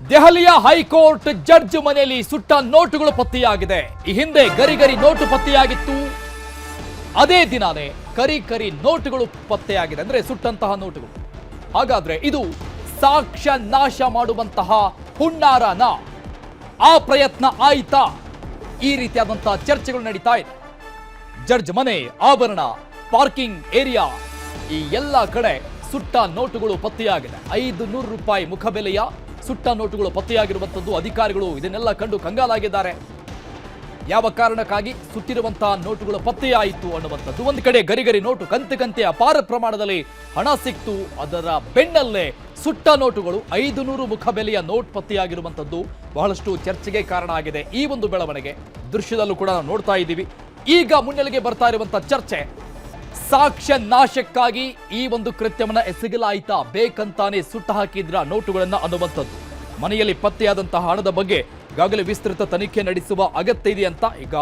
ದೆಹಲಿಯ high court judge ಮನೆಯಲ್ಲಿ ಸುಟ್ಟ ನೋಟುಗಳು ಪತ್ತೆಯಾಗಿದೆ. ಈ ಹಿಂದೆ ಗರಿಗರಿ ನೋಟು ಪತ್ತೆಯಾಗಿತ್ತು. ಅದೇ ದಿನಾನೇ ಕರಿ ಕರಿ ನೋಟುಗಳು ಪತ್ತೆಯಾಗಿದೆ ಅಂದ್ರೆ ಸುಟ್ಟಂತಹ ನೋಟುಗಳು. ಹಾಗಾದ್ರೆ ಇದು ಸಾಕ್ಷ್ಯ ನಾಶ ಮಾಡುವಂತಹ ಹುಣ್ಣಾರನ ಆ ಪ್ರಯತ್ನ ಆಯ್ತಾ? ಈ ರೀತಿಯಾದಂತಹ ಚರ್ಚೆಗಳು ನಡೀತಾ ಇದೆ. ಜಡ್ಜ್ ಮನೆ, ಆಭರಣ, ಪಾರ್ಕಿಂಗ್ ಏರಿಯಾ ಈ ಎಲ್ಲ ಕಡೆ ಸುಟ್ಟ ನೋಟುಗಳು ಪತ್ತೆಯಾಗಿದೆ. ಐದು ನೂರು ರೂಪಾಯಿ ಮುಖಬೆಲೆಯ ಸುಟ್ಟ ನೋಟುಗಳು ಪತ್ತೆಯಾಗಿರುವಂಥದ್ದು, ಅಧಿಕಾರಿಗಳು ಇದನ್ನೆಲ್ಲ ಕಂಡು ಕಂಗಾಲಾಗಿದ್ದಾರೆ. ಯಾವ ಕಾರಣಕ್ಕಾಗಿ ಸುಟ್ಟಿರುವಂತಹ ನೋಟುಗಳು ಪತ್ತೆಯಾಯಿತು ಅನ್ನುವಂಥದ್ದು. ಒಂದು ಕಡೆ ಗರಿಗರಿ ನೋಟು ಕಂತೆ ಕಂತೆ ಅಪಾರ ಪ್ರಮಾಣದಲ್ಲಿ ಹಣ ಸಿಕ್ತು, ಅದರ ಬೆನ್ನಲ್ಲೇ ಸುಟ್ಟ ನೋಟುಗಳು ಐದು ನೂರು ಮುಖಬೆಲೆಯ ನೋಟ್ ಪತ್ತೆಯಾಗಿರುವಂಥದ್ದು ಬಹಳಷ್ಟು ಚರ್ಚೆಗೆ ಕಾರಣ ಆಗಿದೆ. ಈ ಒಂದು ಬೆಳವಣಿಗೆ ದೃಶ್ಯದಲ್ಲೂ ಕೂಡ ನಾವು ನೋಡ್ತಾ ಇದ್ದೀವಿ. ಈಗ ಮುನ್ನೆಲೆಗೆ ಬರ್ತಾ ಇರುವಂತಹ ಚರ್ಚೆ. ಸಾಕ್ಷ್ಯ ನಾಶಕ್ಕಾಗಿ ಈ ಒಂದು ಕೃತ್ಯವನ್ನ ಎಸಗಲಾಯಿತಾ ಬೇಕಂತಾನೆ ಸುಟ್ಟು ಹಾಕಿದ್ರ ನೋಟುಗಳನ್ನ ಅನ್ನುವಂಥದ್ದು. ಮನೆಯಲ್ಲಿ ಪತ್ತೆಯಾದಂತಹ ಹಣದ ಬಗ್ಗೆ ಈಗಾಗಲೇ ವಿಸ್ತೃತ ತನಿಖೆ ನಡೆಸುವ ಅಗತ್ಯ ಇದೆ ಅಂತ ಈಗ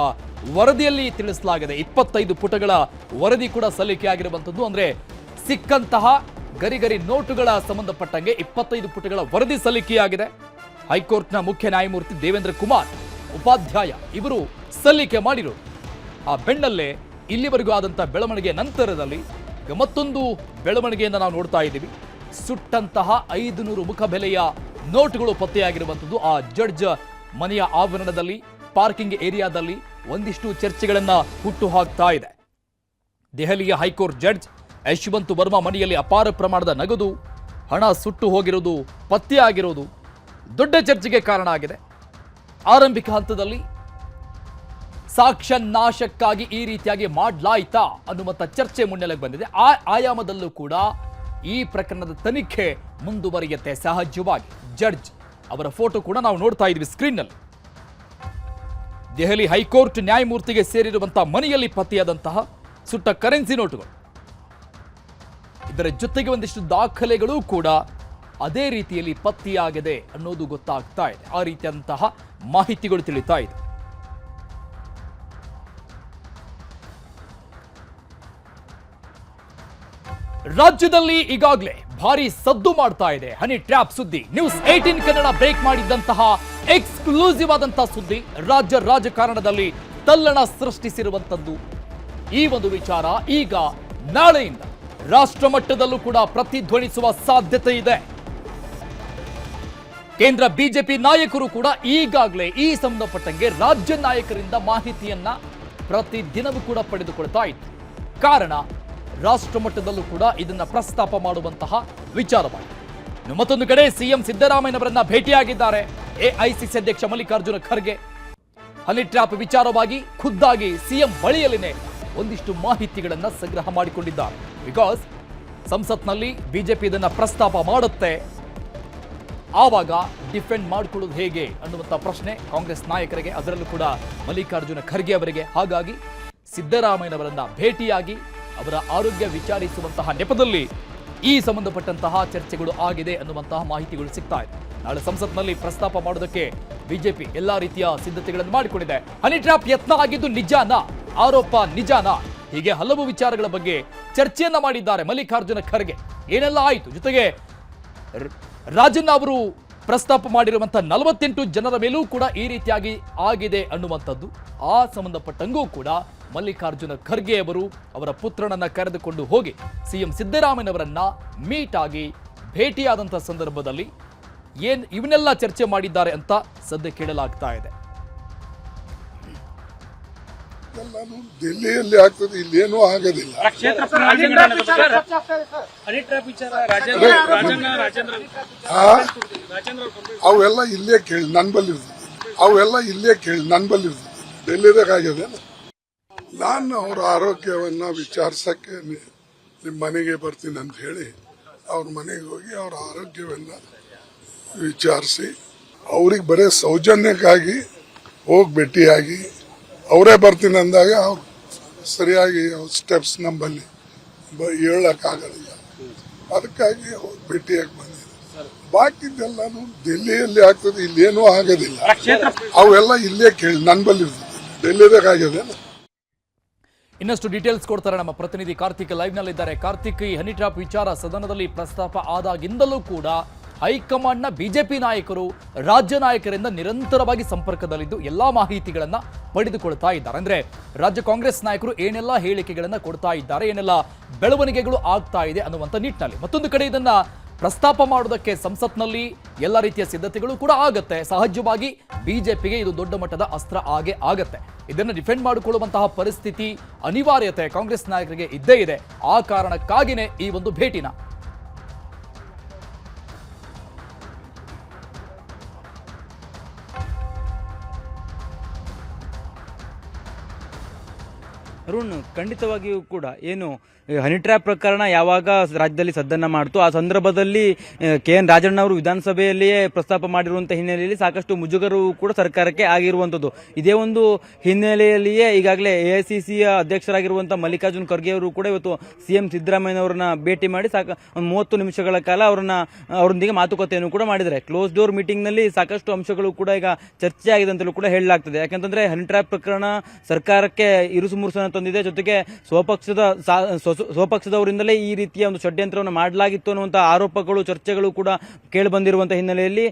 ವರದಿಯಲ್ಲಿ ತಿಳಿಸಲಾಗಿದೆ. ಇಪ್ಪತ್ತೈದು ಪುಟಗಳ ವರದಿ ಕೂಡ ಸಲ್ಲಿಕೆ ಆಗಿರುವಂಥದ್ದು. ಅಂದ್ರೆ ಸಿಕ್ಕಂತಹ ಗರಿಗರಿ ನೋಟುಗಳ ಸಂಬಂಧಪಟ್ಟಂಗೆ ಇಪ್ಪತ್ತೈದು ಪುಟಗಳ ವರದಿ ಸಲ್ಲಿಕೆಯಾಗಿದೆ. ಹೈಕೋರ್ಟ್ನ ಮುಖ್ಯ ನ್ಯಾಯಮೂರ್ತಿ ದೇವೇಂದ್ರ ಕುಮಾರ್ ಉಪಾಧ್ಯಾಯ ಇವರು ಸಲ್ಲಿಕೆ ಮಾಡಿರು ಆ ಬೆನ್ನಲ್ಲೇ ಇಲ್ಲಿವರೆಗೂ ಆದಂಥ ಬೆಳವಣಿಗೆ ನಂತರದಲ್ಲಿ ಮತ್ತೊಂದು ಬೆಳವಣಿಗೆಯನ್ನು ನಾವು ನೋಡ್ತಾ ಇದ್ದೀವಿ. ಸುಟ್ಟಂತಹ ಐದು ನೂರು ಮುಖ ಬೆಲೆಯ ನೋಟುಗಳು ಪತ್ತೆಯಾಗಿರುವಂಥದ್ದು ಆ ಜಡ್ಜ್ ಮನೆಯ ಆವರಣದಲ್ಲಿ, ಪಾರ್ಕಿಂಗ್ ಏರಿಯಾದಲ್ಲಿ ಒಂದಿಷ್ಟು ಚರ್ಚೆಗಳನ್ನ ಹುಟ್ಟು ಹಾಕ್ತಾ ಇದೆ. ದೆಹಲಿಯ ಹೈಕೋರ್ಟ್ ಜಡ್ಜ್ ಯಶವಂತ್ ವರ್ಮಾ ಮನೆಯಲ್ಲಿ ಅಪಾರ ಪ್ರಮಾಣದ ನಗದು, ಹಣ ಸುಟ್ಟು ಹೋಗಿರೋದು, ಪತ್ತೆಯಾಗಿರೋದು ದೊಡ್ಡ ಚರ್ಚೆಗೆ ಕಾರಣ ಆಗಿದೆ. ಆರಂಭಿಕ ಹಂತದಲ್ಲಿ ಸಾಕ್ಷ್ಯ ನಾಶಕ್ಕಾಗಿ ಈ ರೀತಿಯಾಗಿ ಮಾಡ್ಲಾಯ್ತಾ ಅನ್ನುವಂಥ ಚರ್ಚೆ ಮುನ್ನೆಲೆಗೆ ಬಂದಿದೆ. ಆ ಆಯಾಮದಲ್ಲೂ ಕೂಡ ಈ ಪ್ರಕರಣದ ತನಿಖೆ ಮುಂದುವರಿಯುತ್ತೆ ಸಹಜವಾಗಿ. ಜಡ್ಜ್ ಅವರ ಫೋಟೋ ಕೂಡ ನಾವು ನೋಡ್ತಾ ಇದ್ವಿ ಸ್ಕ್ರೀನ್ನಲ್ಲಿ. ದೆಹಲಿ ಹೈಕೋರ್ಟ್ ನ್ಯಾಯಮೂರ್ತಿಗೆ ಸೇರಿರುವಂತಹ ಮನೆಯಲ್ಲಿ ಪತ್ತೆಯಾದಂತಹ ಸುಟ್ಟ ಕರೆನ್ಸಿ ನೋಟುಗಳು. ಇದರ ಜೊತೆಗೆ ಒಂದಿಷ್ಟು ದಾಖಲೆಗಳು ಕೂಡ ಅದೇ ರೀತಿಯಲ್ಲಿ ಪತ್ತೆಯಾಗಿದೆ ಅನ್ನೋದು ಗೊತ್ತಾಗ್ತಾ ಇದೆ. ಆ ರೀತಿಯಾದಂತಹ ಮಾಹಿತಿಗಳು ತಿಳಿತಾ ಇದೆ. ರಾಜ್ಯದಲ್ಲಿ ಈಗಾಗಲೇ ಭಾರಿ ಸದ್ದು ಮಾಡ್ತಾ ಇದೆ. ಹನಿ ಟ್ರ್ಯಾಪ್ ಸುದ್ದಿ. ನ್ಯೂಸ್ ಏಟೀನ್ ಕನ್ನಡ ಬ್ರೇಕ್ ಮಾಡಿದ್ದಂತಹ ಎಕ್ಸ್ಕ್ಲೂಸಿವ್ ಆದಂತಹ ಸುದ್ದಿ ರಾಜ್ಯ ರಾಜಕಾರಣದಲ್ಲಿ ತಲ್ಲಣ ಸೃಷ್ಟಿಸಿರುವಂತದ್ದು ಈ ಒಂದು ವಿಚಾರ ಈಗ ನಾಳೆಯಿಂದ ರಾಷ್ಟ್ರ ಮಟ್ಟದಲ್ಲೂ ಕೂಡ ಪ್ರತಿಧ್ವನಿಸುವ ಸಾಧ್ಯತೆ ಇದೆ. ಕೇಂದ್ರ ಬಿಜೆಪಿ ನಾಯಕರು ಕೂಡ ಈಗಾಗಲೇ ಈ ಸಂಬಂಧಪಟ್ಟಂಗೆ ರಾಜ್ಯ ನಾಯಕರಿಂದ ಮಾಹಿತಿಯನ್ನ ಪ್ರತಿದಿನವೂ ಕೂಡ ಪಡೆದುಕೊಳ್ತಾ ಇತ್ತು ಕಾರಣ ರಾಷ್ಟ್ರ ಮಟ್ಟದಲ್ಲೂ ಕೂಡ ಇದನ್ನ ಪ್ರಸ್ತಾಪ ಮಾಡುವಂತಹ ವಿಚಾರವಾಗಿದೆ. ಮತ್ತೊಂದು ಕಡೆ ಸಿಎಂ ಸಿದ್ದರಾಮಯ್ಯನವರನ್ನ ಭೇಟಿಯಾಗಿದ್ದಾರೆ. ಎಐಸಿಸಿ ಅಧ್ಯಕ್ಷ ಮಲ್ಲಿಕಾರ್ಜುನ ಖರ್ಗೆ. ಹನಿ ಟ್ರ್ಯಾಪ್ ವಿಚಾರವಾಗಿ ಖುದ್ದಾಗಿ ಸಿಎಂ ಬಳಿಯಲ್ಲಿನೇ ಒಂದಿಷ್ಟು ಮಾಹಿತಿಗಳನ್ನ ಸಂಗ್ರಹ ಮಾಡಿಕೊಂಡಿದ್ದಾರೆ. ಬಿಕಾಸ್ ಸಂಸತ್ನಲ್ಲಿ ಬಿಜೆಪಿ ಇದನ್ನ ಪ್ರಸ್ತಾಪ ಮಾಡುತ್ತೆ. ಆವಾಗ ಡಿಫೆಂಡ್ ಮಾಡಿಕೊಳ್ಳೋದು ಹೇಗೆ ಅನ್ನುವಂಥ ಪ್ರಶ್ನೆ ಕಾಂಗ್ರೆಸ್ ನಾಯಕರಿಗೆ, ಅದರಲ್ಲೂ ಕೂಡ ಮಲ್ಲಿಕಾರ್ಜುನ ಖರ್ಗೆ ಅವರಿಗೆ. ಹಾಗಾಗಿ ಸಿದ್ದರಾಮಯ್ಯನವರನ್ನ ಭೇಟಿಯಾಗಿ ಅವರ ಆರೋಗ್ಯ ವಿಚಾರಿಸುವಂತಹ ನೆಪದಲ್ಲಿ ಈ ಸಂಬಂಧಪಟ್ಟಂತಹ ಚರ್ಚೆಗಳು ಆಗಿದೆ ಅನ್ನುವಂತಹ ಮಾಹಿತಿಗಳು ಸಿಗ್ತಾ ಇದೆ. ನಾಳೆ ಸಂಸತ್ನಲ್ಲಿ ಪ್ರಸ್ತಾಪ ಮಾಡೋದಕ್ಕೆ ಬಿಜೆಪಿ ಎಲ್ಲಾ ರೀತಿಯ ಸಿದ್ಧತೆಗಳನ್ನು ಮಾಡಿಕೊಂಡಿದೆ. ಹನಿ ಟ್ರ್ಯಾಪ್ ಯತ್ನ ಆಗಿದ್ದು ನಿಜಾನ, ಆರೋಪ ನಿಜಾನ? ಹೀಗೆ ಹಲವು ವಿಚಾರಗಳ ಬಗ್ಗೆ ಚರ್ಚೆಯನ್ನ ಮಾಡಿದ್ದಾರೆ ಮಲ್ಲಿಕಾರ್ಜುನ ಖರ್ಗೆ. ಏನೆಲ್ಲ ಆಯಿತು? ಜೊತೆಗೆ ರಾಜನ್ ಅವರು ಪ್ರಸ್ತಾಪ ಮಾಡಿರುವಂತಹ ನಲವತ್ತೆಂಟು ಜನರ ಮೇಲೂ ಕೂಡ ಈ ರೀತಿಯಾಗಿ ಆಗಿದೆ ಅನ್ನುವಂಥದ್ದು. ಆ ಸಂಬಂಧಪಟ್ಟಂಗೂ ಕೂಡ ಮಲ್ಲಿಕಾರ್ಜುನ ಖರ್ಗೆ ಅವರು ಅವರ ಪುತ್ರನನ್ನ ಕರೆದುಕೊಂಡು ಹೋಗಿ ಸಿಎಂ ಸಿದ್ದರಾಮಯ್ಯನವರನ್ನ ಮೀಟ್ ಆಗಿ ಭೇಟಿಯಾದಂತಹ ಸಂದರ್ಭದಲ್ಲಿ ಏನ್ ಇವನ್ನೆಲ್ಲ ಚರ್ಚೆ ಮಾಡಿದ್ದಾರೆ ಅಂತ ಸದ್ಯ ಕೇಳಲಾಗ್ತಾ ಇದೆ. ದಿಲ್ಲಿಯಲ್ಲಿ ಆಗ್ತದೆ ಇಲ್ಲೇನೂ ಆಗೋದಿಲ್ಲ. ಕ್ಷೇತ್ರ ಹನಿ ಟ್ರ್ಯಾಪ್ ವಿಚಾರ. ರಾಜಣ್ಣ ರಾಜೇಂದ್ರ ಆ? ರಾಜೇಂದ್ರ ಅವ್ರು ಅವೆಲ್ಲ ಇಲ್ಲೇ ಕೇಳಿ ನನ್ ಬಲ್ಲಿ ಅವೆಲ್ಲ ಇಲ್ಲೇ ಕೇಳಿ ನನ್ ಬಲ್ಲಿ ಡೆಲ್ಲಿದಾಗ ಆಗಿದೆ ನಾನು ಅವರ ಆರೋಗ್ಯವನ್ನ ವಿಚಾರಿಸಕ್ಕೆ ನಿಮ್ಮ ನಿಮ್ ಮನೆಗೆ ಬರ್ತೀನಿ ಅಂತ ಹೇಳಿ ಅವ್ರ ಮನೆಗೆ ಹೋಗಿ ಅವರ ಆರೋಗ್ಯವನ್ನ ವಿಚಾರಿಸಿ ಅವ್ರಿಗೆ ಬರೀ ಸೌಜನ್ಯಕ್ಕಾಗಿ ಹೋಗಿ ಭೇಟಿಯಾಗಿ ಅವರೇ ಬರ್ತೀನಿ ಅಂದಾಗ ಅವ್ರು ಸರಿಯಾಗಿ ಅವ್ರ ಸ್ಟೆಪ್ಸ್ ನಂಬಲ್ಲಿ ಬ- ಹೇಳಕ್ಕಾಗಲಿಲ್ಲ. ಅದಕ್ಕಾಗಿ ಹೋಗಿ ಭೇಟಿಯಾಗಿ ಬಂದಿದೆ ಬಾಕಿದ್ದೆಲ್ಲಾನು ಡೆಲ್ಲಿಯಲ್ಲಿ ಆಗ್ತದೆ ಇಲ್ಲೇನೂ ಆಗೋದಿಲ್ಲ. ಅವೆಲ್ಲ ಇಲ್ಲೇ ಕೇಳಿ ನನ್ನ ಬಲ್ಲಿ ಡೆಲ್ಲಿದಾಗ ಆಗಿದೆ ಇನ್ನಷ್ಟು ಡೀಟೇಲ್ಸ್ ಕೊಡ್ತಾರೆ ನಮ್ಮ ಪ್ರತಿನಿಧಿ ಕಾರ್ತಿಕ್ ಲೈವ್ ನಲ್ಲಿದ್ದಾರೆ ಕಾರ್ತಿಕ್, ಈ ಹನಿ ಟ್ರಾಪ್ ವಿಚಾರ ಸದನದಲ್ಲಿ ಪ್ರಸ್ತಾಪ ಆದಾಗಿಂದಲೂ ಕೂಡ ಹೈಕಮಾಂಡ್ನ ಬಿಜೆಪಿ ನಾಯಕರು ರಾಜ್ಯ ನಾಯಕರಿಂದ ನಿರಂತರವಾಗಿ ಸಂಪರ್ಕದಲ್ಲಿದ್ದು ಎಲ್ಲಾ ಮಾಹಿತಿಗಳನ್ನು ಪಡೆದುಕೊಳ್ತಾ ಇದ್ದಾರೆ. ಅಂದ್ರೆ ರಾಜ್ಯ ಕಾಂಗ್ರೆಸ್ ನಾಯಕರು ಏನೆಲ್ಲ ಹೇಳಿಕೆಗಳನ್ನು ಕೊಡ್ತಾ ಇದ್ದಾರೆ, ಏನೆಲ್ಲ ಬೆಳವಣಿಗೆಗಳು ಆಗ್ತಾ ಇದೆ ಅನ್ನುವಂಥ ನಿಟ್ಟಿನಲ್ಲಿ ಮತ್ತೊಂದು ಕಡೆ ಇದನ್ನ ಪ್ರಸ್ತಾಪ ಮಾಡೋದಕ್ಕೆ ಸಂಸತ್ನಲ್ಲಿ ಎಲ್ಲ ರೀತಿಯ ಸಿದ್ಧತೆಗಳು ಕೂಡ ಆಗುತ್ತೆ. ಸಹಜವಾಗಿ ಬಿಜೆಪಿಗೆ ಇದು ದೊಡ್ಡ ಮಟ್ಟದ ಅಸ್ತ್ರ ಆಗೇ ಆಗತ್ತೆ. ಇದನ್ನು ಡಿಫೆಂಡ್ ಮಾಡಿಕೊಳ್ಳುವಂತಹ ಪರಿಸ್ಥಿತಿ ಅನಿವಾರ್ಯತೆ ಕಾಂಗ್ರೆಸ್ ನಾಯಕರಿಗೆ ಇದ್ದೇ ಇದೆ. ಆ ಕಾರಣಕ್ಕಾಗಿನೇ ಈ ಒಂದು ಭೇಟಿನ. ಅರುಣ್ ಖಂಡಿತವಾಗಿಯೂ ಕೂಡ ಏನು ಹನಿ ಟ್ರ್ಯಾಪ್ ಪ್ರಕರಣ ಯಾವಾಗ ರಾಜ್ಯದಲ್ಲಿ ಸದ್ದನ್ನ ಮಾಡ್ತು, ಆ ಸಂದರ್ಭದಲ್ಲಿ ಕೆ ಎನ್ ರಾಜಣ್ಣ ಅವರು ವಿಧಾನಸಭೆಯಲ್ಲಿಯೇ ಪ್ರಸ್ತಾಪ ಮಾಡಿರುವಂಥ ಹಿನ್ನೆಲೆಯಲ್ಲಿ ಸಾಕಷ್ಟು ಮುಜುಗರು ಕೂಡ ಸರ್ಕಾರಕ್ಕೆ ಆಗಿರುವಂಥದ್ದು ಇದೇ ಒಂದು ಹಿನ್ನೆಲೆಯಲ್ಲಿಯೇ ಈಗಾಗಲೇ ಎ ಅಧ್ಯಕ್ಷರಾಗಿರುವಂಥ ಮಲ್ಲಿಕಾರ್ಜುನ್ ಖರ್ಗೆ ಅವರು ಕೂಡ ಇವತ್ತು ಸಿ ಎಂ ಸಿದ್ದರಾಮಯ್ಯನವರನ್ನ ಭೇಟಿ ಮಾಡಿ ಸಾಕ, ಒಂದು ಮೂವತ್ತು ನಿಮಿಷಗಳ ಕಾಲ ಅವರನ್ನ, ಅವರೊಂದಿಗೆ ಮಾತುಕತೆಯನ್ನು ಕೂಡ ಮಾಡಿದ್ದಾರೆ. ಕ್ಲೋಸ್ ಡೋರ್ ಮೀಟಿಂಗ್ನಲ್ಲಿ ಸಾಕಷ್ಟು ಅಂಶಗಳು ಕೂಡ ಈಗ ಚರ್ಚೆ ಆಗಿದೆ ಅಂತಲೂ ಕೂಡ ಹೇಳಲಾಗ್ತದೆ. ಯಾಕಂತಂದ್ರೆ ಹನಿ ಟ್ರ್ಯಾಪ್ ಪ್ರಕರಣ ಸರ್ಕಾರಕ್ಕೆ ಇರುಸು ತಂದಿದೆ ಜೊತೆಗೆ ಸ್ವಪಕ್ಷದ ಸ್ವಪಕ್ಷದವರಿಂದಲೇ ಈ ರೀತಿಯ ಒಂದು ಷಡ್ಯಂತ್ರವನ್ನು ಮಾಡಲಾಗಿತ್ತು ಅನ್ನುವಂಥ ಆರೋಪಗಳು, ಚರ್ಚೆಗಳು ಕೂಡ ಕೇಳಿ ಬಂದಿರುವಂಥ ಹಿನ್ನೆಲೆಯಲ್ಲಿ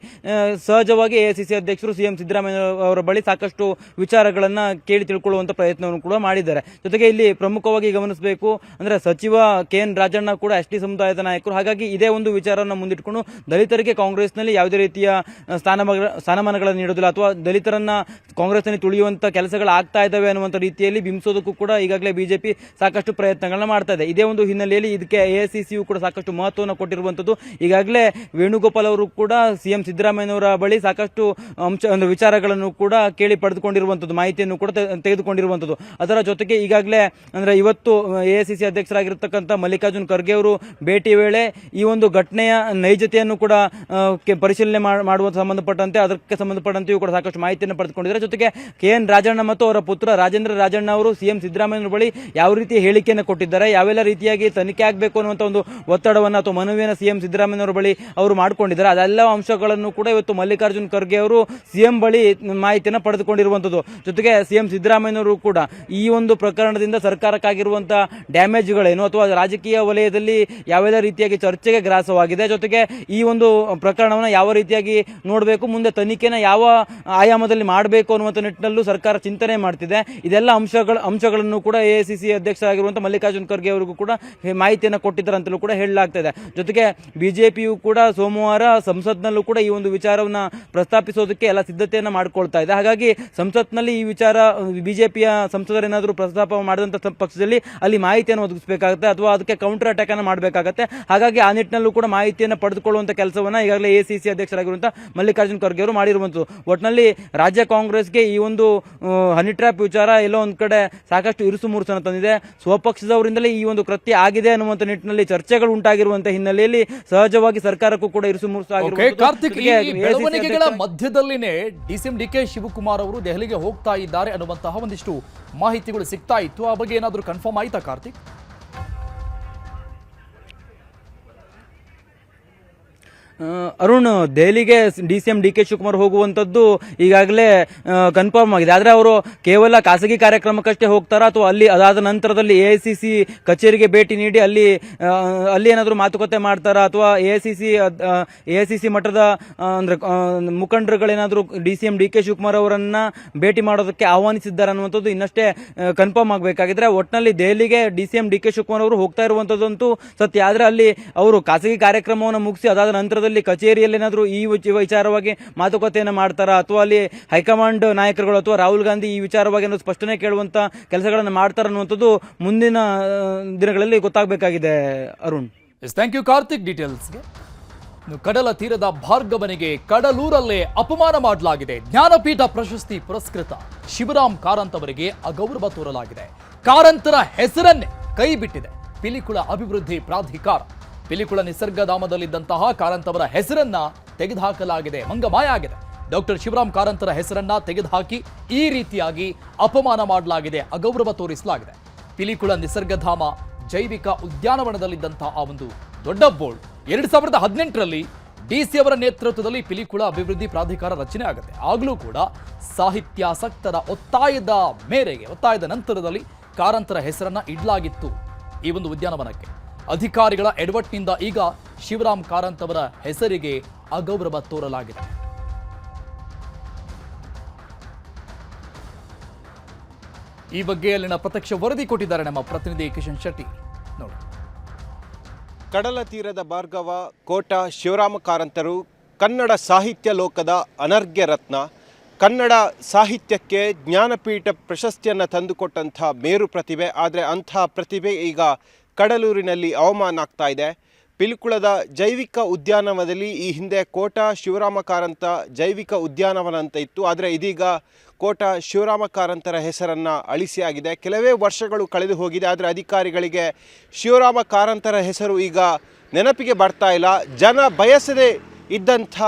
ಸಹಜವಾಗಿ ಎಐಸಿಸಿ ಅಧ್ಯಕ್ಷರು ಸಿಎಂ ಸಿದ್ದರಾಮಯ್ಯ ಅವರ ಬಳಿ ಸಾಕಷ್ಟು ವಿಚಾರಗಳನ್ನು ಕೇಳಿ ತಿಳ್ಕೊಳ್ಳುವಂಥ ಪ್ರಯತ್ನವನ್ನು ಕೂಡ ಮಾಡಿದ್ದಾರೆ. ಜೊತೆಗೆ ಇಲ್ಲಿ ಪ್ರಮುಖವಾಗಿ ಗಮನಿಸಬೇಕು ಅಂದ್ರೆ ಸಚಿವ ಕೆ ಎನ್ ರಾಜಣ್ಣ ಕೂಡ ಎಸ್ ಟಿ ಸಮುದಾಯದ ನಾಯಕರು. ಹಾಗಾಗಿ ಇದೇ ಒಂದು ವಿಚಾರವನ್ನು ಮುಂದಿಟ್ಕೊಂಡು ದಲಿತರಿಗೆ ಕಾಂಗ್ರೆಸ್ನಲ್ಲಿ ಯಾವುದೇ ರೀತಿಯ ಸ್ಥಾನಮಾನಗಳನ್ನು ನೀಡೋದಿಲ್ಲ. ಅಥವಾ ದಲಿತರನ್ನ ಕಾಂಗ್ರೆಸ್ನಲ್ಲಿ ತುಳಿಯುವಂತ ಕೆಲಸಗಳು ಆಗ್ತಾ ಇದ್ದಾವೆ ಅನ್ನುವಂಥ ರೀತಿಯಲ್ಲಿ ಬಿಂಬಿಸೋದಕ್ಕೂ ಕೂಡ ಈಗಾಗಲೇ ಬಿಜೆಪಿ ಸಾಕಷ್ಟು ಪ್ರಯತ್ನಗಳನ್ನ ಮಾಡ್ತಾ ಇದೆ ಇದೇ ಒಂದು ಹಿನ್ನೆಲೆಯಲ್ಲಿ ಇದಕ್ಕೆ ಎಐಸಿಸಿಯು ಕೂಡ ಸಾಕಷ್ಟು ಮಹತ್ವವನ್ನು ಕೊಟ್ಟಿರುವಂತದ್ದು ಈಗಾಗಲೇ ವೇಣುಗೋಪಾಲ್ ಅವರು ಕೂಡ ಸಿಎಂ ಸಿದ್ದರಾಮಯ್ಯನವರ ಬಳಿ ಸಾಕಷ್ಟು ಅಂಶ ಒಂದು ವಿಚಾರಗಳನ್ನು ಕೂಡ ಕೇಳಿ ಪಡೆದುಕೊಂಡಿರುವಂತದ್ದು ಮಾಹಿತಿಯನ್ನು ಕೂಡ ತೆಗೆದುಕೊಂಡಿರುವಂಥದ್ದು. ಅದರ ಜೊತೆಗೆ ಈಗಾಗಲೇ, ಅಂದ್ರೆ ಇವತ್ತು ಎಐಸಿಸಿ ಅಧ್ಯಕ್ಷರಾಗಿರ್ತಕ್ಕಂಥ ಮಲ್ಲಿಕಾರ್ಜುನ್ ಖರ್ಗೆ ಅವರು ಭೇಟಿ ವೇಳೆ ಈ ಒಂದು ಘಟನೆಯ ನೈಜತೆಯನ್ನು ಕೂಡ ಪರಿಶೀಲನೆ ಮಾಡ್- ಮಾಡುವ ಸಂಬಂಧಪಟ್ಟಂತೆ, ಅದಕ್ಕೆ ಸಂಬಂಧಪಟ್ಟಂತೆಯೂ ಕೂಡ ಸಾಕಷ್ಟು ಮಾಹಿತಿಯನ್ನು ಪಡೆದುಕೊಂಡಿದ್ದಾರೆ. ಜೊತೆಗೆ ಕೆ ಎನ್ ರಾಜಣ್ಣ ಮತ್ತು ಅವರ ಪುತ್ರ ರಾಜೇಂದ್ರ ರಾಜಣ್ಣ ಅವರು ಸಿಎಂ ಸಿದ್ದರಾಮಯ್ಯನವರ ಬಳಿ ಯಾವ ರೀತಿ ಹೇಳಿಕೆಯನ್ನು ಕೊಟ್ಟಿದ್ದಾರೆ, ಯಾವೆಲ್ಲ ರೀತಿಯಾಗಿ ತನಿಖೆ ಆಗಬೇಕು ಅನ್ನುವಂಥ ಒಂದು ಒತ್ತಡವನ್ನು ಅಥವಾ ಮನವಿಯನ್ನು ಸಿಎಂ ಸಿದ್ದರಾಮಯ್ಯನವರ ಬಳಿ ಅವರು ಮಾಡಿಕೊಂಡಿದ್ದಾರೆ. ಅದೆಲ್ಲ ಅಂಶಗಳನ್ನು ಕೂಡ ಇವತ್ತು ಮಲ್ಲಿಕಾರ್ಜುನ್ ಖರ್ಗೆ ಅವರು ಸಿಎಂ ಬಳಿ ಮಾಹಿತಿಯನ್ನು ಪಡೆದುಕೊಂಡಿರುವಂಥದ್ದು ಜೊತೆಗೆ ಸಿಎಂ ಸಿದ್ದರಾಮಯ್ಯನವರು ಕೂಡ ಈ ಒಂದು ಪ್ರಕರಣದಿಂದ ಸರ್ಕಾರಕ್ಕಾಗಿರುವಂಥ ಡ್ಯಾಮೇಜ್ಗಳೇನು ಅಥವಾ ರಾಜಕೀಯ ವಲಯದಲ್ಲಿ ಯಾವೆಲ್ಲ ರೀತಿಯಾಗಿ ಚರ್ಚೆಗೆ ಗ್ರಾಸವಾಗಿದೆ, ಜೊತೆಗೆ ಈ ಒಂದು ಪ್ರಕರಣವನ್ನು ಯಾವ ರೀತಿಯಾಗಿ ನೋಡಬೇಕು, ಮುಂದೆ ತನಿಖೆನ ಯಾವ ಆಯಾಮದಲ್ಲಿ ಮಾಡಬೇಕು ಅನ್ನುವಂಥ ನಿಟ್ಟಿನಲ್ಲೂ ಸರ್ಕಾರ ಚಿಂತನೆ ಮಾಡ್ತಿದೆ. ಇದೆಲ್ಲ ಅಂಶಗಳ, ಅಂಶಗಳನ್ನು ಕೂಡ ಎ ಸಿ ಸಿ ಅಧ್ಯಕ್ಷರಾಗಿರುವಂಥ ಮಲ್ಲಿಕಾರ್ಜುನ ಖರ್ಗೆ ಅವರಿಗೂ ಕೂಡ ಮಾಹಿತಿಯನ್ನು ಕೊಟ್ಟಿದ್ದಾರೆ ಅಂತಲೂ ಕೂಡ ಹೇಳಲಾಗ್ತಿದೆ. ಜೊತೆಗೆ ಬಿಜೆಪಿಯು ಕೂಡ ಸೋಮವಾರ ಸಂಸತ್ನಲ್ಲೂ ಕೂಡ ಈ ಒಂದು ವಿಚಾರವನ್ನ ಪ್ರಸ್ತಾಪಿಸೋದಕ್ಕೆ ಎಲ್ಲ ಸಿದ್ಧತೆಯನ್ನು ಮಾಡ್ಕೊಳ್ತಾ ಇದೆ. ಹಾಗಾಗಿ ಸಂಸತ್ನಲ್ಲಿ ಈ ವಿಚಾರ ಬಿಜೆಪಿಯ ಸಂಸದರೇನಾದರೂ ಪ್ರಸ್ತಾಪ ಮಾಡಿದಂಥ ಪಕ್ಷದಲ್ಲಿ ಅಲ್ಲಿ ಮಾಹಿತಿಯನ್ನು ಒದಗಿಸಬೇಕಾಗುತ್ತೆ ಅಥವಾ ಅದಕ್ಕೆ ಕೌಂಟರ್ ಅಟ್ಯಾಕ್ ಅನ್ನು ಮಾಡಬೇಕಾಗುತ್ತೆ. ಹಾಗಾಗಿ ಆ ನಿಟ್ಟಿನಲ್ಲೂ ಕೂಡ ಮಾಹಿತಿಯನ್ನು ಪಡೆದುಕೊಳ್ಳುವಂಥ ಕೆಲಸವನ್ನ ಈಗಾಗಲೇ ಎ ಸಿ ಸಿ ಅಧ್ಯಕ್ಷರಾಗಿರುವಂಥ ಮಲ್ಲಿಕಾರ್ಜುನ ಖರ್ಗೆ ಅವರು ಮಾಡಿರುವಂಥದ್ದು ಒಟ್ಟಿನಲ್ಲಿ ರಾಜ್ಯ ಕಾಂಗ್ರೆಸ್ಗೆ ಈ ಒಂದು, ಹನಿ ಟ್ರ್ಯಾಪ್ ವಿಚಾರ ಎಲ್ಲೋ ಒಂದು ಕಡೆ ಸಾಕಷ್ಟು ಇರುಸು ಮುರುಸನ್ನು ತಂದಿದೆ. ಸ್ವಪಕ್ಷದವರಿಂದಲೇ ಈ ಒಂದು ಕೃತ್ಯ ಆಗಿದೆ ಅನ್ನುವಂಥ ನಿಟ್ಟಿನಲ್ಲಿ ಚರ್ಚೆಗಳು ಉಂಟಾಗಿರುವಂತಹ ಹಿನ್ನೆಲೆಯಲ್ಲಿ ಸಹಜವಾಗಿ ಸರ್ಕಾರಕ್ಕೂ ಕೂಡ ಇರುಸು ಮುರುಸು ಓಕೆ ಕಾರ್ತಿಕ್ ಈ ಜೊತೆಗೆ ಬೆಳವಣಿಗೆಗಳ ಮಧ್ಯದಲ್ಲಿನೇ D C D K Shivakumar ಅವರು ದೆಹಲಿಗೆ ಹೋಗ್ತಾ ಇದ್ದಾರೆ ಅನ್ನುವಂತಹ ಒಂದಿಷ್ಟು ಮಾಹಿತಿಗಳು ಸಿಗ್ತಾ ಇತ್ತು. ಆ ಬಗ್ಗೆ ಏನಾದರೂ ಕನ್ಫರ್ಮ್ ಆಯ್ತಾ ಕಾರ್ತಿಕ್? ಅರುಣ್ ದೆಹಲಿಗೆ D C M D K Shivakumar ಹೋಗುವಂಥದ್ದು ಈಗಾಗಲೇ ಕನ್ಫರ್ಮ್ ಆಗಿದೆ. ಆದರೆ ಅವರು ಕೇವಲ ಖಾಸಗಿ ಕಾರ್ಯಕ್ರಮಕ್ಕಷ್ಟೇ ಹೋಗ್ತಾರಾ ಅಥವಾ ಅಲ್ಲಿ ಅದಾದ ನಂತರದಲ್ಲಿ ಎ ಕಚೇರಿಗೆ ಭೇಟಿ ನೀಡಿ ಅಲ್ಲಿ ಅಲ್ಲಿ ಏನಾದರೂ ಮಾತುಕತೆ ಮಾಡ್ತಾರಾ ಅಥವಾ A I C C A C ಆ, ಅಂದ್ರೆ ಮುಖಂಡರುಗಳೇನಾದರೂ D C M D K Shivakumar ಅವರನ್ನು ಭೇಟಿ ಮಾಡೋದಕ್ಕೆ ಆಹ್ವಾನಿಸಿದ್ದಾರೆ ಅನ್ನುವಂಥದ್ದು ಇನ್ನಷ್ಟೇ ಕನ್ಫರ್ಮ್ ಆಗಬೇಕಾಗಿದ್ರೆ ಒಟ್ಟಿನಲ್ಲಿ ದೆಹಲಿಗೆ D C M D K Shivakumar ಅವರು ಹೋಗ್ತಾ ಇರುವಂಥದ್ದಂತೂ ಸತ್ಯ. ಆದರೆ ಅಲ್ಲಿ ಅವರು ಖಾಸಗಿ ಕಾರ್ಯಕ್ರಮವನ್ನು ಮುಗಿಸಿ ಅದಾದ ನಂತರದಲ್ಲಿ ಕಚೇರಿಯಲ್ಲಿ ಏನಾದರೂ ಈ ವಿಚ- ವಿಚಾರವಾಗಿ ಮಾತುಕತೆಯನ್ನು ಮಾಡ್ತಾರಾ? ಅಥವಾ ಅಲ್ಲಿ ಹೈಕಮಾಂಡ್ ನಾಯಕರುಗಳು ಅಥವಾ ರಾಹುಲ್ ಗಾಂಧಿ ಈ ವಿಚಾರವಾಗಿ ಅನ್ನೋದು ಸ್ಪಷ್ಟನೆ ಕೇಳುವಂತ ಕೆಲಸಗಳನ್ನು ಮಾಡ್ತಾರ ಅನ್ನುವಂಥದ್ದು ಮುಂದಿನ ದಿನಗಳಲ್ಲಿ ಗೊತ್ತಾಗಬೇಕಾಗಿದೆ, Arun. Yes thank you Karthik ಡೀಟೇಲ್ಸ್ಗೆ ಕಡಲ ತೀರದ ಭಾರ್ಗವನಿಗೆ ಕಡಲೂರಲ್ಲೇ ಅಪಮಾನ ಮಾಡಲಾಗಿದೆ. ಜ್ಞಾನಪೀಠ ಪ್ರಶಸ್ತಿ ಪುರಸ್ಕೃತ. ಶಿವರಾಮ್ ಕಾರಂತ್ ಅವರಿಗೆ ಅಗೌರವ ತೋರಲಾಗಿದೆ. ಕಾರಂತರ ಹೆಸರನ್ನೇ ಕೈ ಬಿಟ್ಟಿದೆ ಪಿಲಿಕುಳ ಅಭಿವೃದ್ಧಿ ಪ್ರಾಧಿಕಾರ. ಪಿಲಿಕುಳ ನಿಸರ್ಗಧಾಮದಲ್ಲಿದ್ದಂತಹ ಕಾರಂತವರ ಹೆಸರನ್ನ ತೆಗೆದುಹಾಕಲಾಗಿದೆ. ಮಂಗಮಾಯ ಆಗಿದೆ ಡಾಕ್ಟರ್ ಶಿವರಾಮ್ ಕಾರಂತರ ಹೆಸರನ್ನ ತೆಗೆದುಹಾಕಿ ಈ ರೀತಿಯಾಗಿ ಅಪಮಾನ ಮಾಡಲಾಗಿದೆ, ಅಗೌರವ ತೋರಿಸಲಾಗಿದೆ. ಪಿಲಿಕುಳ ನಿಸರ್ಗಧಾಮ ಜೈವಿಕ ಉದ್ಯಾನವನದಲ್ಲಿದ್ದಂತಹ ಆ ಒಂದು ದೊಡ್ಡ ಬೋರ್ಡ್ ಎರಡ್ ಸಾವಿರದ ಹದಿನೆಂಟರಲ್ಲಿ ಡಿಸಿ ಅವರ ನೇತೃತ್ವದಲ್ಲಿ ಪಿಲಿಕುಳ ಅಭಿವೃದ್ಧಿ ಪ್ರಾಧಿಕಾರ ರಚನೆ ಆಗುತ್ತೆ. ಆಗಲೂ ಕೂಡ ಸಾಹಿತ್ಯಾಸಕ್ತರ ಒತ್ತಾಯದ ಮೇರೆಗೆ, ಒತ್ತಾಯದ ನಂತರದಲ್ಲಿ ಕಾರಂತರ ಹೆಸರನ್ನ ಇಡಲಾಗಿತ್ತು ಈ ಒಂದು ಉದ್ಯಾನವನಕ್ಕೆ. ಅಧಿಕಾರಿಗಳ ಎಡವಟ್ನಿಂದ ಈಗ ಶಿವರಾಮ್ ಕಾರಂತ್ ಅವರ ಹೆಸರಿಗೆ ಅಗೌರವ ತೋರಲಾಗಿದೆ. ಈ ಬಗ್ಗೆ ಅಲ್ಲಿನ ಪ್ರತ್ಯಕ್ಷ ವರದಿ ಕೊಟ್ಟಿದ್ದಾರೆ ನಮ್ಮ ಪ್ರತಿನಿಧಿ ಕಿಶನ್ ಶೆಟ್ಟಿ. ನೋಡಿ. ಕಡಲ ತೀರದ ಭಾರ್ಗವ, ಕೋಟ, ಶಿವರಾಮ ಕಾರಂತರು, ಕನ್ನಡ ಸಾಹಿತ್ಯ ಲೋಕದ ಅನರ್ಘ್ಯ ರತ್ನ, ಕನ್ನಡ ಸಾಹಿತ್ಯಕ್ಕೆ ಜ್ಞಾನಪೀಠ ಪ್ರಶಸ್ತಿಯನ್ನು ತಂದುಕೊಟ್ಟಂಥ ಮೇರು ಪ್ರತಿಭೆ, ಆದರೆ ಅಂಥ ಪ್ರತಿಭೆ ಈಗ ಕಡಲೂರಿನಲ್ಲಿ ಅವಮಾನ ಆಗ್ತಾ ಇದೆ. ಪಿಲ್ಕುಳದ ಜೈವಿಕ ಉದ್ಯಾನವನದಲ್ಲಿ ಈ ಹಿಂದೆ ಕೋಟ ಶಿವರಾಮ ಕಾರಂತ ಜೈವಿಕ ಉದ್ಯಾನವನ ಅಂತ ಇತ್ತು. ಆದರೆ ಇದೀಗ ಕೋಟ ಶಿವರಾಮ ಕಾರಂತರ ಹೆಸರನ್ನು ಅಳಿಸಿಯಾಗಿದೆ. ಕೆಲವೇ ವರ್ಷಗಳು ಕಳೆದು ಹೋಗಿದೆ, ಆದರೆ ಅಧಿಕಾರಿಗಳಿಗೆ ಶಿವರಾಮ ಕಾರಂತರ ಹೆಸರು ಈಗ ನೆನಪಿಗೆ ಬರ್ತಾ ಇಲ್ಲ. ಜನ ಬಯಸದೆ ಇದ್ದಂಥ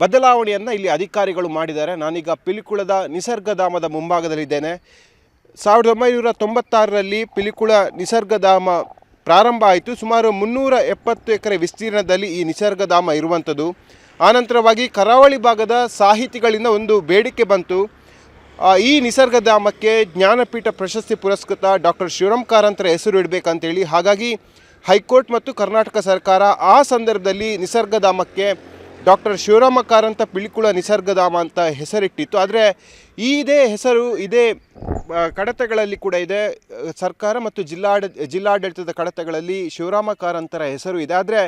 ಬದಲಾವಣೆಯನ್ನು ಇಲ್ಲಿ ಅಧಿಕಾರಿಗಳು ಮಾಡಿದ್ದಾರೆ. ನಾನೀಗ ಪಿಲಿಕುಳದ ನಿಸರ್ಗಧಾಮದ ಮುಂಭಾಗದಲ್ಲಿದ್ದೇನೆ. ಸಾವಿರದ ಒಂಬೈನೂರ ತೊಂಬತ್ತಾರರಲ್ಲಿ ಪಿಲಿಕುಳ ನಿಸರ್ಗಧಾಮ ಪ್ರಾರಂಭ ಆಯಿತು. ಸುಮಾರು ಮುನ್ನೂರ ಎಪ್ಪತ್ತು ಎಕರೆ ವಿಸ್ತೀರ್ಣದಲ್ಲಿ ಈ ನಿಸರ್ಗಧಾಮ ಇರುವಂಥದ್ದು. ಆನಂತರವಾಗಿ ಕರಾವಳಿ ಭಾಗದ ಸಾಹಿತಿಗಳಿಂದ ಒಂದು ಬೇಡಿಕೆ ಬಂತು. ಈ ನಿಸರ್ಗಧಾಮಕ್ಕೆ ಜ್ಞಾನಪೀಠ ಪ್ರಶಸ್ತಿ ಪುರಸ್ಕೃತ ಡಾಕ್ಟರ್ ಶಿವರಾಮ್ ಕಾರಂತರ ಹೆಸರು ಇಡಬೇಕಂತೇಳಿ. ಹಾಗಾಗಿ ಹೈಕೋರ್ಟ್ ಮತ್ತು ಕರ್ನಾಟಕ ಸರ್ಕಾರ ಆ ಸಂದರ್ಭದಲ್ಲಿ ನಿಸರ್ಗಧಾಮಕ್ಕೆ ಡಾಕ್ಟರ್ ಶಿವರಾಮ ಕಾರಂತ ಪಿಲಿಕುಳ ನಿಸರ್ಗಧಾಮ ಅಂತ ಹೆಸರಿಟ್ಟಿತ್ತು. ಆದರೆ ಇದೇ ಹೆಸರು, ಇದೇ ಕಡತಗಳಲ್ಲಿ ಕೂಡ ಇದೆ. ಸರ್ಕಾರ ಮತ್ತು ಜಿಲ್ಲಾಡ, ಜಿಲ್ಲಾಡಳಿತದ ಕಡತಗಳಲ್ಲಿ ಶಿವರಾಮ ಕಾರಂತರ ಹೆಸರು ಇದೆ. ಆದರೆ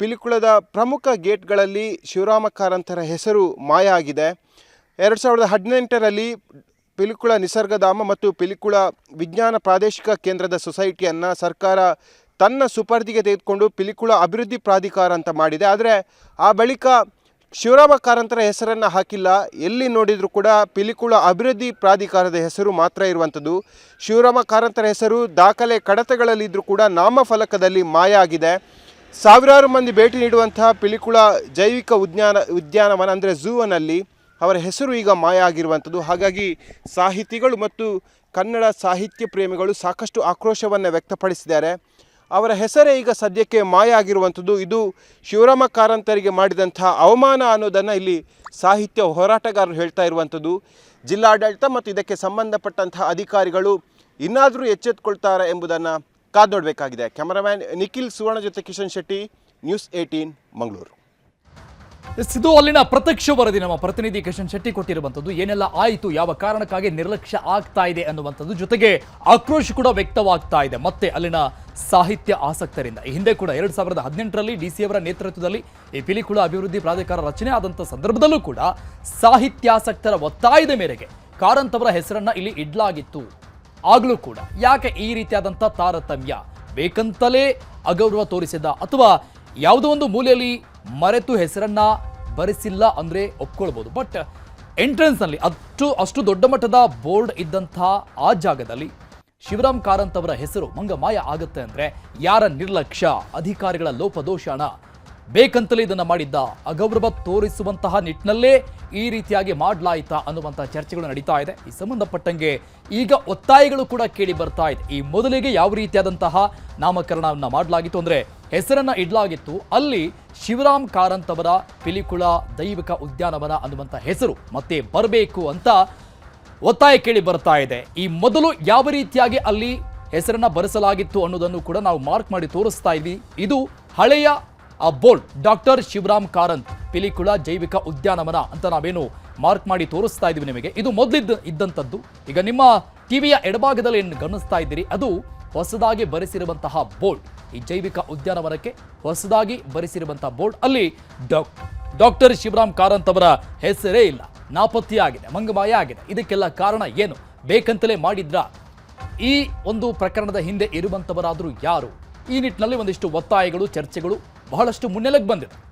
ಪಿಲಿಕುಳದ ಪ್ರಮುಖ ಗೇಟ್ಗಳಲ್ಲಿ ಶಿವರಾಮ ಕಾರಂತರ ಹೆಸರು ಮಾಯ ಆಗಿದೆ ಎರಡು ಸಾವಿರದ ಹದಿನೆಂಟರಲ್ಲಿ ಪಿಲಿಕುಳ ನಿಸರ್ಗಧಾಮ ಮತ್ತು ಪಿಲಿಕುಳ ವಿಜ್ಞಾನ ಪ್ರಾದೇಶಿಕ ಕೇಂದ್ರದ ಸೊಸೈಟಿಯನ್ನು ಸರ್ಕಾರ ತನ್ನ ಸುಪರ್ದಿಗೆ ತೆಗೆದುಕೊಂಡು ಪಿಲಿಕುಳ ಅಭಿವೃದ್ಧಿ ಪ್ರಾಧಿಕಾರ ಅಂತ ಮಾಡಿದೆ. ಆದರೆ ಆ ಬಳಿಕ ಶಿವರಾಮ ಕಾರಂತರ ಹೆಸರನ್ನು ಹಾಕಿಲ್ಲ. ಎಲ್ಲಿ ನೋಡಿದರೂ ಕೂಡ ಪಿಲಿಕುಳ ಅಭಿವೃದ್ಧಿ ಪ್ರಾಧಿಕಾರದ ಹೆಸರು ಮಾತ್ರ ಇರುವಂಥದ್ದು. ಶಿವರಾಮ ಕಾರಂತರ ಹೆಸರು ದಾಖಲೆ ಕಡತಗಳಲ್ಲಿದ್ದರೂ ಕೂಡ ನಾಮಫಲಕದಲ್ಲಿ ಮಾಯ ಆಗಿದೆ. ಸಾವಿರಾರು ಮಂದಿ ಭೇಟಿ ನೀಡುವಂತಹ ಪಿಲಿಕುಳ ಜೈವಿಕ ಉದ್ಯಾನ, ಉದ್ಯಾನವನ ಅಂದರೆ ಝೂವನಲ್ಲಿ ಅವರ ಹೆಸರು ಈಗ ಮಾಯ ಆಗಿರುವಂಥದ್ದು. ಹಾಗಾಗಿ ಸಾಹಿತಿಗಳು ಮತ್ತು ಕನ್ನಡ ಸಾಹಿತ್ಯ ಪ್ರೇಮಿಗಳು ಸಾಕಷ್ಟು ಆಕ್ರೋಶವನ್ನು ವ್ಯಕ್ತಪಡಿಸಿದ್ದಾರೆ. ಅವರ ಹೆಸರೇ ಈಗ ಸದ್ಯಕ್ಕೆ ಮಾಯ ಆಗಿರುವಂಥದ್ದು ಇದು ಶಿವರಾಮ ಕಾರಂತರಿಗೆ ಮಾಡಿದಂಥ ಅವಮಾನ ಅನ್ನೋದನ್ನು ಇಲ್ಲಿ ಸಾಹಿತ್ಯ ಹೋರಾಟಗಾರರು ಹೇಳ್ತಾ ಇರುವಂಥದ್ದು. ಜಿಲ್ಲಾಡಳಿತ ಮತ್ತು ಇದಕ್ಕೆ ಸಂಬಂಧಪಟ್ಟಂತಹ ಅಧಿಕಾರಿಗಳು ಇನ್ನಾದರೂ ಎಚ್ಚೆತ್ತುಕೊಳ್ತಾರೆ ಎಂಬುದನ್ನು ಕಾದು ನೋಡಬೇಕಾಗಿದೆ ಕ್ಯಾಮರಾಮ್ಯಾನ್ ನಿಖಿಲ್ ಸುವರ್ಣ ಜೊತೆ Kishan Shetty, news eighteen, Mangaluru. Yes, ಇದು ಅಲ್ಲಿನ ಪ್ರತ್ಯಕ್ಷ ವರದಿ ನಮ್ಮ ಪ್ರತಿನಿಧಿ ಕಿಶನ್ ಶೆಟ್ಟಿ ಕೊಟ್ಟಿರುವಂಥದ್ದು ಏನೆಲ್ಲ ಆಯಿತು ಯಾವ ಕಾರಣಕ್ಕಾಗಿ ನಿರ್ಲಕ್ಷ್ಯ ಆಗ್ತಾ ಇದೆ ಅನ್ನುವಂಥದ್ದು ಜೊತೆಗೆ ಆಕ್ರೋಶ ಕೂಡ ವ್ಯಕ್ತವಾಗ್ತಾ ಇದೆ. ಮತ್ತೆ ಅಲ್ಲಿನ ಸಾಹಿತ್ಯ ಆಸಕ್ತರಿಂದ. ಈ ಹಿಂದೆ ಕೂಡ ಎರಡು ಸಾವಿರದ ಹದಿನೆಂಟರಲ್ಲಿ ಡಿ ಸಿ ಅವರ ನೇತೃತ್ವದಲ್ಲಿ ಈ ಪಿಲಿಕುಳ ಅಭಿವೃದ್ಧಿ ಪ್ರಾಧಿಕಾರ ರಚನೆ ಆದಂಥ ಸಂದರ್ಭದಲ್ಲೂ ಕೂಡ ಸಾಹಿತ್ಯಾಸಕ್ತರ ಒತ್ತಾಯದ ಮೇರೆಗೆ ಕಾರಂತ್ ಅವರ ಹೆಸರನ್ನ ಇಲ್ಲಿ ಇಡ್ಲಾಗಿತ್ತು. ಆಗಲೂ ಕೂಡ. ಯಾಕೆ ಈ ರೀತಿಯಾದಂಥ ತಾರತಮ್ಯ? ಬೇಕಂತಲೇ ಅಗೌರವ ತೋರಿಸಿದ ಅಥವಾ ಯಾವುದೋ ಒಂದು ಮೂಲೆಯಲ್ಲಿ ಮರೆತು ಹೆಸರನ್ನ ಬರೆಸಿಲ್ಲ ಅಂದ್ರೆ ಒಪ್ಕೊಳ್ಬೋದು. ಬಟ್ ಎಂಟ್ರೆನ್ಸ್ನಲ್ಲಿ ಅಷ್ಟು ಅಷ್ಟು ದೊಡ್ಡ ಮಟ್ಟದ ಬೋರ್ಡ್ ಇದ್ದಂಥ ಆ ಜಾಗದಲ್ಲಿ ಶಿವರಾಮ್ ಕಾರಂತ್ ಅವರ ಹೆಸರು ಮಂಗಮಾಯ ಆಗುತ್ತೆ ಅಂದ್ರೆ ಯಾರ ನಿರ್ಲಕ್ಷ್ಯ? ಅಧಿಕಾರಿಗಳ ಲೋಪದೋಷಣ ಬೇಕಂತಲೇ ಇದನ್ನ ಮಾಡಿದ್ದ ಅಗೌರವ ತೋರಿಸುವಂತಹ ನಿಟ್ಟಿನಲ್ಲೇ ಈ ರೀತಿಯಾಗಿ ಮಾಡಲಾಯಿತಾ ಅನ್ನುವಂತಹ ಚರ್ಚೆಗಳು ನಡೀತಾ ಇದೆ. ಈ ಸಂಬಂಧಪಟ್ಟಂಗೆ ಈಗ ಒತ್ತಾಯಗಳು ಕೂಡ ಕೇಳಿ ಬರ್ತಾ ಇದೆ. ಈ ಮೊದಲಿಗೆ ಯಾವ ರೀತಿಯಾದಂತಹ ನಾಮಕರಣವನ್ನು ಮಾಡಲಾಗಿತ್ತು ಅಂದ್ರೆ ಹೆಸರನ್ನ ಇಡಲಾಗಿತ್ತು. ಅಲ್ಲಿ ಶಿವರಾಮ್ ಕಾರಂತ್ ಅವರ ಪಿಲಿಕುಳ ದೈವಿಕ ಉದ್ಯಾನವನ ಅನ್ನುವಂಥ ಹೆಸರು ಮತ್ತೆ ಬರಬೇಕು ಅಂತ ಒತ್ತಾಯ ಕೇಳಿ ಬರ್ತಾ ಇದೆ. ಈ ಮೊದಲು ಯಾವ ರೀತಿಯಾಗಿ ಅಲ್ಲಿ ಹೆಸರನ್ನ ಬರೆಸಲಾಗಿತ್ತು ಅನ್ನೋದನ್ನು ಕೂಡ ನಾವು ಮಾರ್ಕ್ ಮಾಡಿ ತೋರಿಸ್ತಾ ಇದ್ವಿ. ಇದು ಹಳೆಯ ಆ ಬೋರ್ಡ್ ಡಾಕ್ಟರ್ ಶಿವರಾಮ್ ಕಾರಂತ್ ಪಿಲಿಕುಳ ಜೈವಿಕ ಉದ್ಯಾನವನ ಅಂತ ನಾವೇನು ಮಾರ್ಕ್ ಮಾಡಿ ತೋರಿಸ್ತಾ ಇದ್ವಿ ನಿಮಗೆ. ಇದು ಮೊದಲಿದ್ದ ಇದ್ದಂಥದ್ದು ಈಗ ನಿಮ್ಮ ಟಿವಿಯ ಎಡಭಾಗದಲ್ಲಿ ಏನು ಗಮನಿಸ್ತಾ ಇದ್ದೀರಿ? ಅದು ಹೊಸದಾಗಿ ಬರೆಸಿರುವಂತಹ ಬೋರ್ಡ್ ಈ ಜೈವಿಕ ಉದ್ಯಾನವನಕ್ಕೆ ಹೊಸದಾಗಿ ಬರೆಸಿರುವಂತಹ ಬೋರ್ಡ್ ಅಲ್ಲಿ ಡಾಕ್, ಡಾಕ್ಟರ್ ಶಿವರಾಮ್ ಕಾರಂತ್ ಅವರ ಹೆಸರೇ ಇಲ್ಲ. ನಾಪತ್ತೆಯಾಗಿದೆ, ಮಂಗಮಾಯ ಆಗಿದೆ. ಇದಕ್ಕೆಲ್ಲ ಕಾರಣ ಏನು? ಬೇಕಂತಲೇ ಮಾಡಿದ್ರ? ಈ ಒಂದು ಪ್ರಕರಣದ ಹಿಂದೆ ಇರುವಂತವರಾದರೂ ಯಾರು? ಈ ನಿಟ್ಟಿನಲ್ಲಿ ಒಂದಿಷ್ಟು ಒತ್ತಾಯಗಳು, ಚರ್ಚೆಗಳು ಬಹಳಷ್ಟು ಮುನ್ನೆಲೆಗೆ ಬಂದಿದೆ.